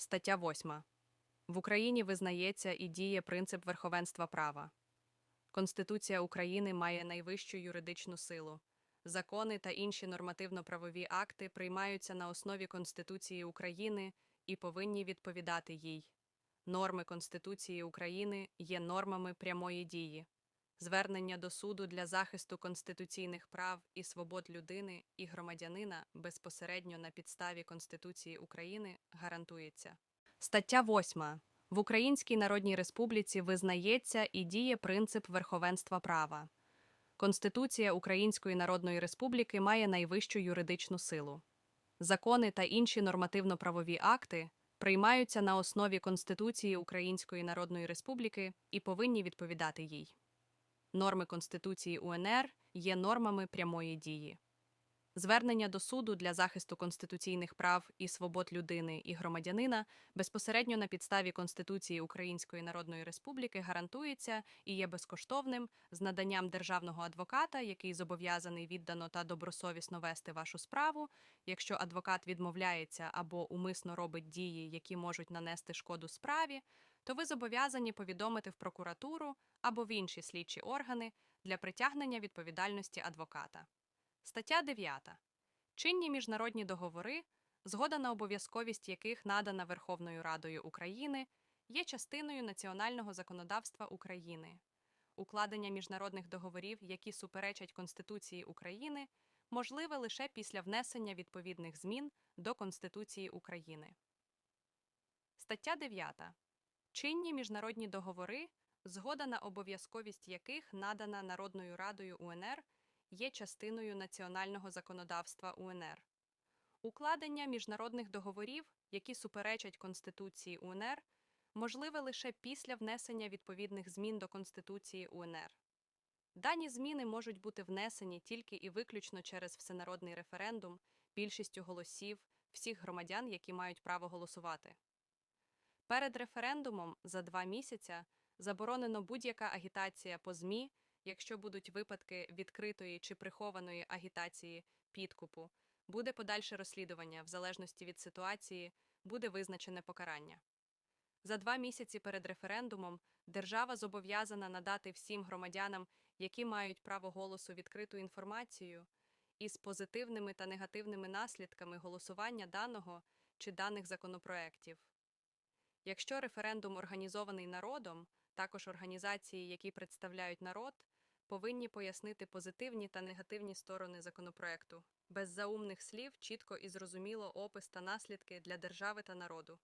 Стаття 8. В Україні визнається і діє принцип верховенства права. Конституція України має найвищу юридичну силу. Закони та інші нормативно-правові акти приймаються на основі Конституції України і повинні відповідати їй. Норми Конституції України є нормами прямої дії. Звернення до суду для захисту конституційних прав і свобод людини і громадянина безпосередньо на підставі Конституції України гарантується. Стаття 8. В Українській Народній Республіці визнається і діє принцип верховенства права. Конституція Української Народної Республіки має найвищу юридичну силу. Закони та інші нормативно-правові акти приймаються на основі Конституції Української Народної Республіки і повинні відповідати їй. Норми Конституції УНР є нормами прямої дії. Звернення до суду для захисту конституційних прав і свобод людини і громадянина безпосередньо на підставі Конституції Української Народної Республіки гарантується і є безкоштовним з наданням державного адвоката, який зобов'язаний віддано та добросовісно вести вашу справу. Якщо адвокат відмовляється або умисно робить дії, які можуть нанести шкоду справі, то ви зобов'язані повідомити в прокуратуру або в інші слідчі органи для притягнення відповідальності адвоката. Стаття 9. Чинні міжнародні договори, згода на обов'язковість яких надана Верховною Радою України, є частиною національного законодавства України. Укладення міжнародних договорів, які суперечать Конституції України, можливе лише після внесення відповідних змін до Конституції України. Стаття 9. Чинні міжнародні договори, згода на обов'язковість яких надана Народною Радою УНР є частиною національного законодавства УНР. Укладення міжнародних договорів, які суперечать Конституції УНР, можливе лише після внесення відповідних змін до Конституції УНР. Дані зміни можуть бути внесені тільки і виключно через всенародний референдум більшістю голосів всіх громадян, які мають право голосувати. Перед референдумом за два місяця заборонено будь-яка агітація по ЗМІ, якщо будуть випадки відкритої чи прихованої агітації підкупу, буде подальше розслідування в залежності від ситуації, буде визначене покарання. За два місяці перед референдумом держава зобов'язана надати всім громадянам, які мають право голосу відкриту інформацію із позитивними та негативними наслідками голосування даного чи даних законопроєктів. Якщо референдум організований народом, також організації, які представляють народ, повинні пояснити позитивні та негативні сторони законопроекту, без заумних слів, чітко і зрозуміло опис та наслідки для держави та народу.